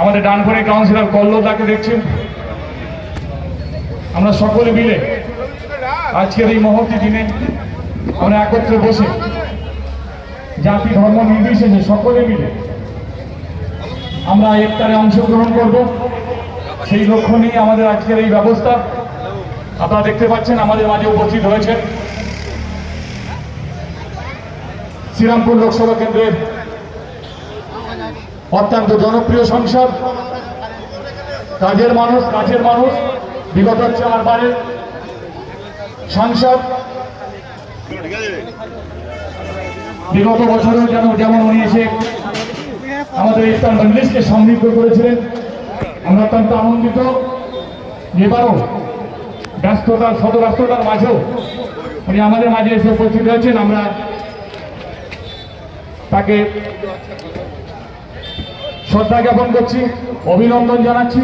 আমাদের ডান করে কাউন্সিলর কল্লোদাকে দেখছেন। আমরা সকলে মিলে আজকের এই মহতি দিনে আমরা একত্রে বসে জাতি, ধর্ম নির্বিশেষে সকলে মিলে আমরা ইফতারে অংশগ্রহণ করব। সেই লক্ষ্য নিয়ে আমাদের আজকের এই ব্যবস্থা আপনারা দেখতে পাচ্ছেন, আমাদের মাঝে উপস্থিত হয়েছেন শ্রীরামপুর লোকসভা কেন্দ্রের অত্যন্ত জনপ্রিয় সংসদ। কাজের মানুষ কাজের মানুষ, বিগত চারবারের সংসদ। বিগত বছরেও যেন যেমন উনি এসে আমাদের ইফতার মজলিসকে সমৃদ্ধ করেছিলেন, আমরা অত্যন্ত আনন্দিত। এবারও ব্যস্ততার শত ব্যস্ততার মাঝেও উনি আমাদের মাঝে এসে উপস্থিত হয়েছেন। আমরা তাকে শ্রদ্ধা জ্ঞাপন করছি অভিনন্দন জানাচ্ছি।